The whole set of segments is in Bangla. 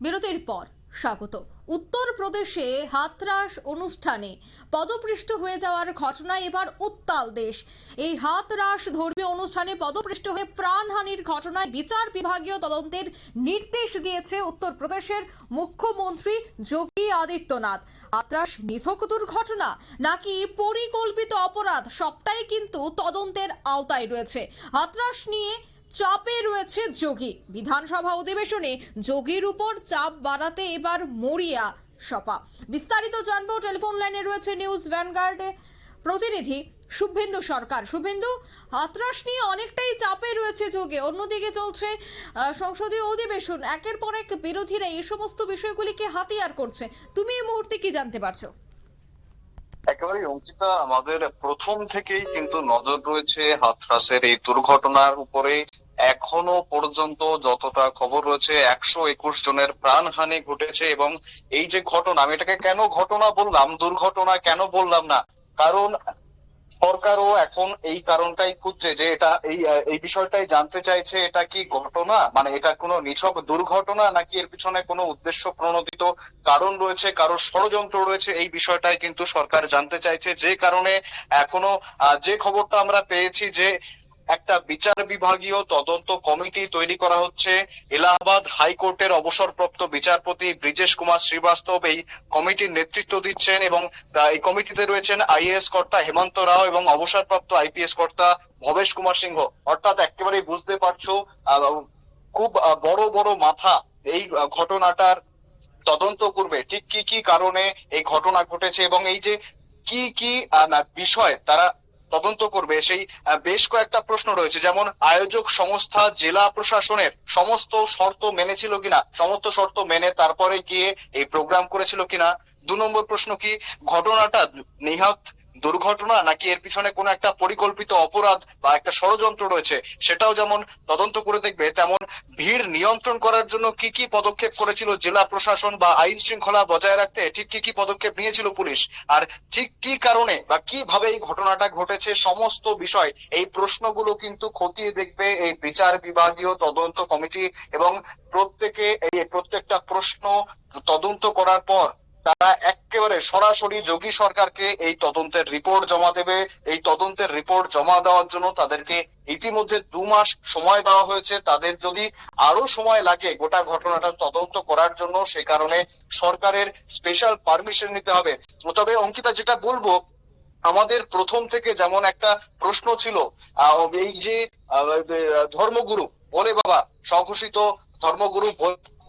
বিরতির পর স্বাগত। উত্তরপ্রদেশে হাতরাস অনুষ্ঠানে পদপৃষ্ঠ হয়ে যাওয়ার ঘটনায় এবার উত্তাল দেশ। এই হাতরাস ধর্মীয় অনুষ্ঠানে পদপৃষ্ঠ হয়ে প্রাণহানির ঘটনায় বিচার বিভাগীয় তদন্তের নির্দেশ দিয়েছে উত্তরপ্রদেশের মুখ্যমন্ত্রী যোগী আদিত্যনাথ। হাতরাস নিছক দুর্ঘটনা নাকি পরিকল্পিত অপরাধ সবটাই কিন্তু তদন্তের আওতায় রয়েছে। হাতরাস নিয়ে চাপে রয়েছে যোগী। বিধানসভা অধিবেশনে যোগীর উপর চাপ বাড়াতে এবার মরিয়া সপা। বিস্তারিত জানব, টেলিফোন লাইনে রয়েছে নিউজ ভ্যানগার্ডে প্রতিনিধি শুভেন্দু সরকার। শুভেন্দু, হাতরাস নিয়ে অনেকটাই চাপে রয়েছে যোগে, অন্যদিকে চলছে সংসদীয় অধিবেশন। একের পর এক বিরোধীরা এই সমস্ত বিষয়গুলিকে হাতিয়ার করছে। তুমি এই মুহূর্তে কি জানতে পারছ? একেবারে অঙ্কিতা আমাদের প্রথম থেকেই কিন্তু নজর রয়েছে হাতরাসের এই দুর্ঘটনার উপরে। এখনও পর্যন্ত যতটা খবর রয়েছে, একশো একুশ জনের প্রাণহানি ঘটেছে এবং এই যে ঘটনা, আমি এটাকে কেন ঘটনা বললাম? দুর্ঘটনা কেন বললাম না? কারণ সরকারও এখন এই কারণটাই খুঁজছে যে এটা এই এই বিষয়টাই জানতে চাইছে, এটা কি ঘটনা? মানে এটা কোনো নিছক দুর্ঘটনা নাকি এর পিছনে কোনো উদ্দেশ্য প্রণোদিত কারণ রয়েছে কারও ষড়যন্ত্র রয়েছে, এই বিষয়টাই কিন্তু সরকার জানতে চাইছে। যে কারণে এখনও যে খবরটা আমরা পেয়েছি যে একটা বিচার বিভাগীয় তদন্ত কমিটি তৈরি করা হচ্ছে। এলাহাবাদ হাইকোর্টের অবসরপ্রাপ্ত বিচারপতি ব্রিজেশ কুমার শ্রীবাস্তব এই কমিটির নেতৃত্ব দিচ্ছেন এবং এই কমিটিতে রয়েছেন আইএএস কর্তা হেমন্ত রাও এবং অবসরপ্রাপ্ত আইপিএস কর্তা ভবেশ কুমার সিংহ। অর্থাৎ একেবারেই বুঝতে পারছ খুব বড় বড় মাথা এই ঘটনাটার তদন্ত করবে। ঠিক কি কি কারণে এই ঘটনা ঘটেছে এবং এই যে কি কি বিষয় তারা তদন্ত করবে সেই বেশ কয়েকটা প্রশ্ন রয়েছে। যেমন, আয়োজক সংস্থা জেলা প্রশাসনের সমস্ত শর্ত মেনেছিল কিনা? সমস্ত শর্ত মেনে তারপরে গিয়ে এই প্রোগ্রাম করেছিল কিনা? দু নম্বর প্রশ্ন কি? ঘটনাটা নিহাত দুর্ঘটনা নাকি এর পিছনে কোনো একটা পরিকল্পিত অপরাধ বা একটা ষড়যন্ত্র রয়েছে, সেটাও যেমন তদন্ত করে দেখবে, তেমন ভিড় নিয়ন্ত্রণ করার জন্য কি কি পদক্ষেপ করেছিল জেলা প্রশাসন বা আইন শৃঙ্খলা বজায় রাখতে, ঠিক কি কি পদক্ষেপ নিয়েছিল পুলিশ, আর ঠিক কি কারণে বা কীভাবে এই ঘটনাটা ঘটেছে, সমস্ত বিষয়, এই প্রশ্নগুলো কিন্তু খতিয়ে দেখবে এই বিচার বিভাগীয় তদন্ত কমিটি এবং প্রত্যেকে এই প্রত্যেকটা প্রশ্ন তদন্ত করার পর তারা একেবারে সরাসরি যোগী সরকারকে এই তদন্তের রিপোর্ট জমা দেবে। এই তদন্তের রিপোর্ট জমা দেওয়ার জন্য তাদেরকে ইতিমধ্যে দু মাস সময় দেওয়া হয়েছে। তাদের যদি আরও সময় লাগে গোটা ঘটনাটা তদন্ত করার জন্য, সে কারণে সরকারের স্পেশাল পারমিশন নিতে হবে। তবে অঙ্কিতা, যেটা বলব, আমাদের প্রথম থেকে যেমন একটা প্রশ্ন ছিল এই যে ধর্মগুরু, বলে বাবা, স্বঘোষিত ধর্মগুরু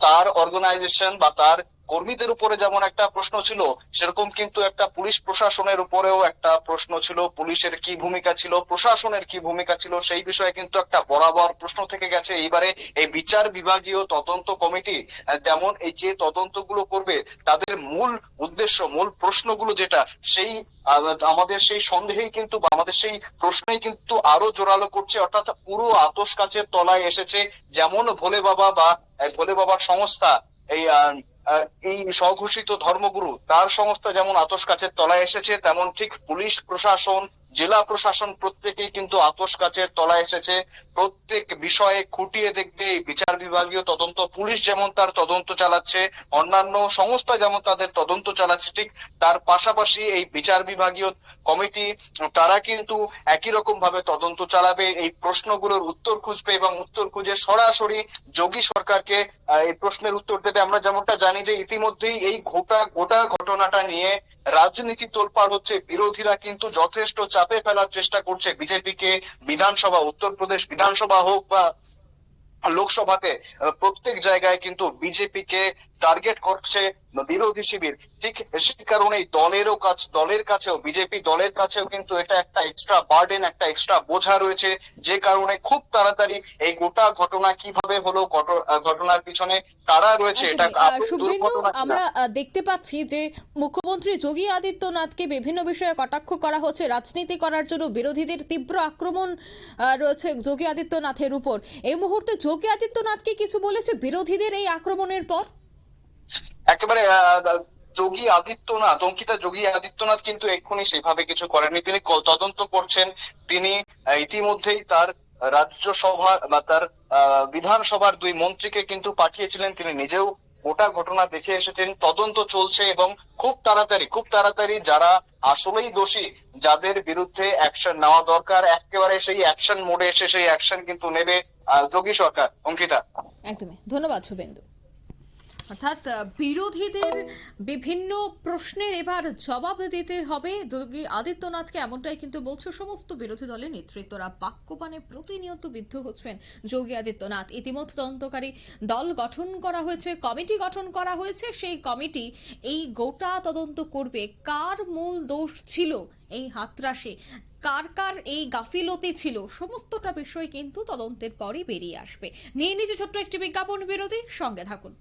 তার অর্গানাইজেশন বা তার কর্মীদের উপরে যেমন একটা প্রশ্ন ছিল, সেরকম কিন্তু একটা পুলিশ প্রশাসনের উপরেও একটা প্রশ্ন ছিল, পুলিশের কি ভূমিকা ছিল, প্রশাসনের কি ভূমিকা ছিল, সেই বিষয়ে কিন্তু একটা বরাবর প্রশ্ন থেকে গেছে। এইবারে এই বিচার বিভাগীয় তদন্ত কমিটি যেমন এই যে তদন্তগুলো করবে, তাদের মূল উদ্দেশ্য, মূল প্রশ্নগুলো যেটা, সেই আমাদের সেই সন্দেহেই কিন্তু আমাদের সেই প্রশ্নেই কিন্তু আরও জোরালো করছে, অর্থাৎ পুরো আতস কাছের তলায় এসেছে। যেমন ভোলে বাবা বা ভোলে বাবার সংস্থা, এই এই স্বঘোষিত ধর্মগুরু তার সংস্থা যেমন আতস কাছের তলায় এসেছে তেমন ঠিক পুলিশ প্রশাসন জেলা প্রশাসন প্রত্যেকেই কিন্তু আতস কাছের তলায় এসেছে। প্রত্যেক বিষয়ে খুঁটিয়ে দেখবে এই বিচার বিভাগীয় তদন্ত, পুলিশ যেমন তার তদন্ত চালাচ্ছে, অন্যান্য সংস্থা যেমন তাদের তদন্ত চালাচ্ছে, ঠিক তার পাশাপাশি এই বিচার বিভাগীয় কমিটি, তারা কিন্তু একই রকম ভাবে তদন্ত চালাবে। এই প্রশ্নগুলোর উত্তর খুঁজবে এবং উত্তর খুঁজে সরাসরি যোগী সরকারকে এই প্রশ্নের উত্তর দেবে। আমরা যেমনটা জানি যে ইতিমধ্যেই এই গোটা গোটা ঘটনাটা নিয়ে রাজনীতি তোলপাড় হচ্ছে। বিরোধীরা কিন্তু যথেষ্ট চাপে ফেলার চেষ্টা করছে বিজেপিকে বিধানসভা উত্তরপ্রদেশ বিধানসভা হোক বা লোকসভাতে প্রত্যেক জায়গায় কিন্তু বিজেপিকে টার্গেট করছে বিরোধী শিবির। ঠিক সেই কারণেই দলেরও কাছ দলের কাছেও বিজেপি দলের কাছেও কিন্তু এটা একটা এক্সট্রা বার্ডেন একটা এক্সট্রা বোঝা রয়েছে। যে কারণে খুব তাড়াতাড়ি এই গোটা ঘটনা কীভাবে হলো ঘটনার পিছনে কারা রয়েছে এটা আদৌ শুভেন্দু দুর্ঘটনা আমরা দেখতে পাচ্ছি যে মুখ্যমন্ত্রী যোগী আদিত্যনাথকে বিভিন্ন বিষয়ে কটাক্ষ করা হচ্ছে রাজনীতি করার জন্য বিরোধীদের তীব্র আক্রমণ রয়েছে যোগী আদিত্যনাথের উপর। এই মুহূর্তে যোগী আদিত্যনাথকে কিছু বলেছে বিরোধীদের এই আক্রমণের পর? একেবারে যোগী আদিত্যনাথ, অঙ্কিতা যোগী আদিত্যনাথ কিন্তু এক্ষুনি সেভাবে কিছু করেননি। তিনি তদন্ত করছেন। তিনি ইতিমধ্যেই তার রাজ্যসভা বা তার বিধানসভার দুই মন্ত্রীকে কিন্তু পাঠিয়েছিলেন। তিনি নিজেও গোটা ঘটনা দেখে এসেছেন। তদন্ত চলছে এবং খুব তাড়াতাড়ি খুব তাড়াতাড়ি যারা আসলেই দোষী, যাদের বিরুদ্ধে অ্যাকশন নেওয়া দরকার, একেবারে সেই অ্যাকশন মোডে এসে সেই অ্যাকশন কিন্তু নেবে যোগী সরকার। অঙ্কিতা। একদমই। ধন্যবাদ শুভেন্দু। অর্থাৎ বিরোধীদের বিভিন্ন প্রশ্নের এবার জবাব দিতে হবে। যোগী আদিত্যনাথকে এমনটাই কিন্তু বলছে সমস্ত বিরোধী দলের নেতৃত্বরা। বাক্যপানে প্রতিনিয়ত বিদ্ধ হচ্ছেন যোগী আদিত্যনাথ। ইতিমধ্যে তদন্তকারী দল গঠন করা হয়েছে, কমিটি গঠন করা হয়েছে। সেই কমিটি এই গোটা তদন্ত করবে। কার মূল দোষ ছিল এই হাতরাশে কার কার এই গাফিলতি ছিল? সমস্তটা বিষয় কিন্তু তদন্তের পরই বেরিয়ে আসবে। নিয়ে নিচে ছোট্ট একটি বিজ্ঞাপন বিরোধী সঙ্গে থাকুন।